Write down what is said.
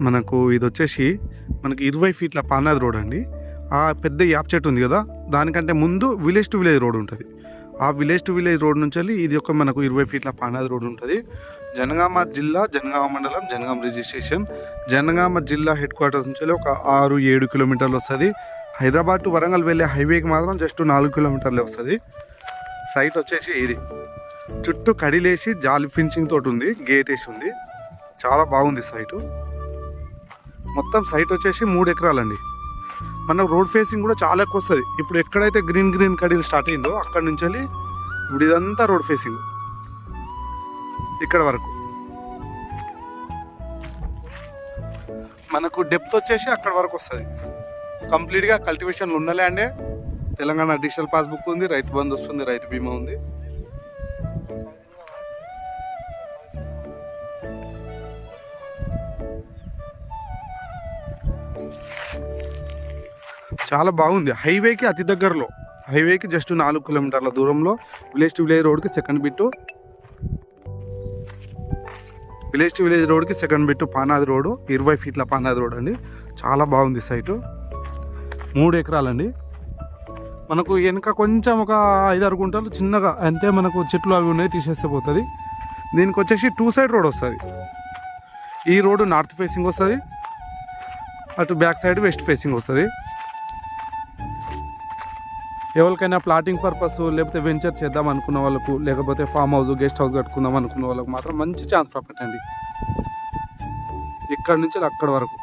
మనకు ఇది వచ్చేసి మనకి ఇరవై ఫీట్ల పానాది రోడ్ అండి. ఆ పెద్ద యాప్ చెట్టు ఉంది కదా దానికంటే ముందు విలేజ్ టు విలేజ్ రోడ్ ఉంటుంది. ఆ విలేజ్ టు విలేజ్ రోడ్ నుంచి వెళ్ళి ఇది ఒక మనకు ఇరవై ఫీట్ల పానాది రోడ్ ఉంటుంది. జనగామ జిల్లా జనగామ మండలం జనగామ రిజిస్ట్రేషన్. జనగామ జిల్లా హెడ్ క్వార్టర్స్ నుంచి వెళ్ళి ఒక ఆరు ఏడు కిలోమీటర్లు వస్తుంది. హైదరాబాద్ టు వరంగల్ వెళ్ళే హైవేకి మాత్రం జస్ట్ నాలుగు కిలోమీటర్లే వస్తుంది. సైట్ వచ్చేసి ఇది. చుట్టూ కడిలేసి జాలి ఫినిషింగ్ తోటి ఉంది గేట్ వేసి ఉంది. చాలా బాగుంది సైటు. మొత్తం సైట్ వచ్చేసి మూడు ఎకరాలండి. మనకు రోడ్ ఫేసింగ్ కూడా చాలా ఎక్కువ వస్తుంది. ఇప్పుడు ఎక్కడైతే గ్రీన్ గ్రీన్ కడీలు స్టార్ట్ అయిందో అక్కడ నుంచి వెళ్ళి ఇప్పుడు ఇదంతా రోడ్ ఫేసింగ్ ఇక్కడ వరకు. మనకు డెప్త్ వచ్చేసి అక్కడ వరకు వస్తుంది. కంప్లీట్గా కల్టివేషన్ ఉన్న ల్యాండే తెలంగాణ డిజిటల్ పాస్బుక్ ఉంది రైతు బంధు వస్తుంది రైతు బీమా ఉంది. చాలా బాగుంది. హైవేకి అతి దగ్గరలో హైవేకి జస్ట్ నాలుగు కిలోమీటర్ల దూరంలో విలేజ్ టు విలేజ్ రోడ్కి second bit village to village రోడ్కి సెకండ్ బిట్టు పానాది రోడ్డు ఇరవై ఫీట్ల పానాది రోడ్ అండి. చాలా బాగుంది సైటు. మూడు ఎకరాలండి. మనకు వెనక కొంచెం ఒక ఐదారు గుంటలు చిన్నగా అంతే మనకు చెట్లు అవి ఉన్నాయి తీసేస్తే పోతుంది. దీనికి వచ్చేసి టూ సైడ్ రోడ్ వస్తుంది. ఈ రోడ్డు నార్త్ ఫేసింగ్ వస్తుంది. అటు బ్యాక్ సైడ్ వెస్ట్ ఫేసింగ్ వస్తుంది. ఎవరికైనా ప్లాటింగ్ పర్పస్ లేకపోతే వెంచర్ చేద్దాం అనుకున్న వాళ్ళకు లేకపోతే ఫామ్ హౌస్ గెస్ట్ హౌస్ కట్టుకుందాం అనుకున్న వాళ్ళకు మాత్రం మంచి ఛాన్స్ ప్రాపర్టీ అండి. ఇక్కడ నుంచి అక్కడ వరకు.